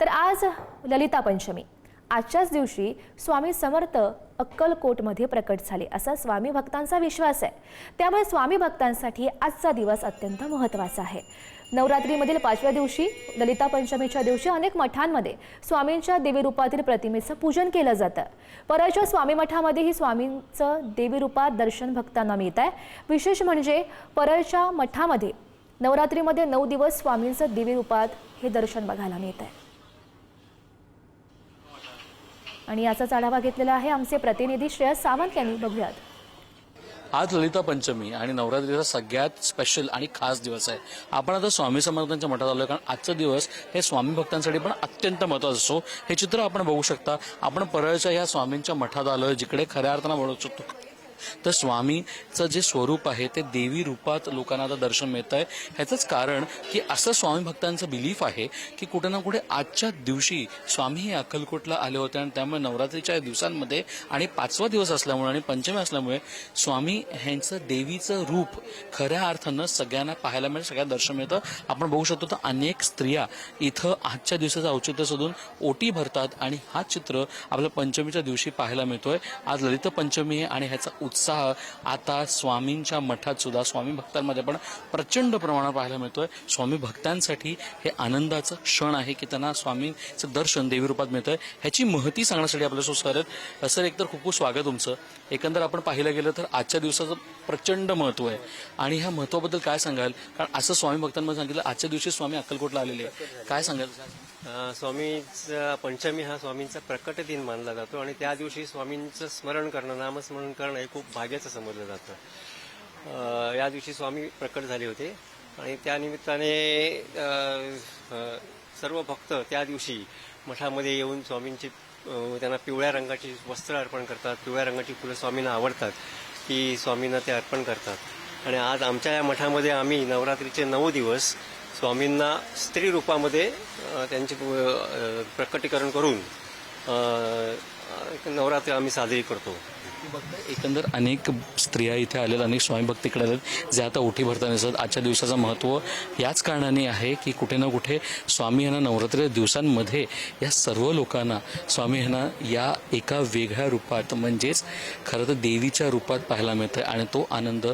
तर आज ललिता पंचमी. आजच्याच दिवशी स्वामी समर्थ अक्कलकोटमध्ये प्रकट झाले असा स्वामी भक्तांचा विश्वास आहे. त्यामुळे स्वामी भक्तांसाठी आजचा दिवस अत्यंत महत्त्वाचा आहे. नवरात्रीमधील पाचव्या दिवशी ललिता पंचमीच्या दिवशी अनेक मठांमध्ये स्वामींच्या देवीरूपातील प्रतिमेचं पूजन केलं जातं. परळच्या स्वामी मठामध्येही स्वामींचं देवीरूपात दर्शन भक्तांना मिळत आहे. विशेष म्हणजे परळच्या मठामध्ये नवरात्रीमध्ये नऊ दिवस स्वामींचं देवीरूपात हे दर्शन बघायला मिळत आहे. आणि याचाच आढावा घेतलेला आहे आमचे प्रतिनिधी श्रेयस सावंत यांनी. बघूयात. आज ललिता पंचमी आणि नवरात्रीचा सगळ्यात स्पेशल आणि खास दिवस आहे. आपण आता स्वामी समर्थांच्या मठात आलोय कारण आजचा दिवस हे स्वामी भक्तांसाठी पण अत्यंत महत्त्वाचा असतो हे चित्र आपण बघू शकता. आपण परळच्या या स्वामींच्या मठात आलोय जिकडे खऱ्या अर्थानं म्हणू शकतो. तर स्वामीचं जे स्वरूप आहे ते देवी रूपात लोकांना आता दर्शन मिळत आहे ह्याचंच कारण की असं स्वामी भक्तांचं बिलीफ आहे की कुठे ना कुठे आजच्या दिवशी स्वामी हे अक्कलकोटला आले होते आणि त्यामुळे नवरात्रीच्या दिवसांमध्ये आणि पाचवा दिवस असल्यामुळे आणि पंचमी असल्यामुळे स्वामी ह्यांचं देवीचं रूप खऱ्या अर्थानं सगळ्यांना पाहायला मिळेल सगळ्या दर्शन मिळतं. आपण बघू शकतो तर अनेक स्त्रिया इथं आजच्या दिवसाचं औचित्य शोधून ओटी भरतात आणि हा चित्र आपल्या पंचमीच्या दिवशी पाहायला मिळतोय. आज ललित पंचमी आहे आणि ह्याचा उत्साह आता स्वामींच्या मठात सुद्धा स्वामी भक्तांमध्ये पण प्रचंड प्रमाणात पाहायला मिळतोय. स्वामी भक्तांसाठी हे आनंदाचं क्षण आहे की त्यांना स्वामींचं दर्शन देवी रूपात मिळतंय. ह्याची महती सांगण्यासाठी आपल्यासोबत सर आहेत. सर एकतर खूप खूप स्वागत तुमचं. एकंदर आपण पाहिलं गेलं तर आजच्या दिवसाचं प्रचंड महत्त्व आहे. आणि ह्या महत्वाबद्दल काय सांगाल? कारण असं स्वामी भक्तांमध्ये सांगितलं आजच्या दिवशी स्वामी अक्कलकोटला आलेले आहे काय सांगाल? स्वामीचा पंचमी हा स्वामींचा प्रकट दिन मानला जातो आणि त्या दिवशी स्वामींचं स्मरण करणं नामस्मरण करणं हे खूप भाग्याचं समजलं जातं. या दिवशी स्वामी प्रकट झाले होते आणि त्यानिमित्ताने सर्व भक्त त्या दिवशी मठामध्ये येऊन स्वामींची त्यांना पिवळ्या रंगाची वस्त्र अर्पण करतात पिवळ्या रंगाची फुलं स्वामींना आवडतात ती स्वामींना ते अर्पण करतात. आणि आज आमच्या या मठामध्ये आम्ही नवरात्रीचे नऊ दिवस स्वामींना स्त्री रूपामध्ये त्यांचे प्रकटीकरण करून नवरात्र आम्ही साजरी करतो. एकंदर अनेक स्त्रिया इथे आलेल्या अनेक स्वामी भक्त इकडे आलेत जे आता ओठी भरताना दिसत आजच्या दिवसाचं महत्त्व याच कारणाने आहे की कुठे ना कुठे स्वामी यांना नवरात्रीच्या दिवसांमध्ये या सर्व लोकांना स्वामी यांना या एका वेगळ्या रूपात म्हणजेच खरं तर देवीच्या रूपात पाहायला मिळतं आणि तो आनंद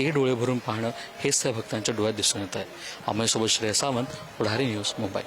ते डोळे भरून पाहणं हेच त्या भक्तांच्या डोळ्यात दिसून येत आहे. आम्हासोबत श्रेय सावंत पुढारी न्यूज मुंबई.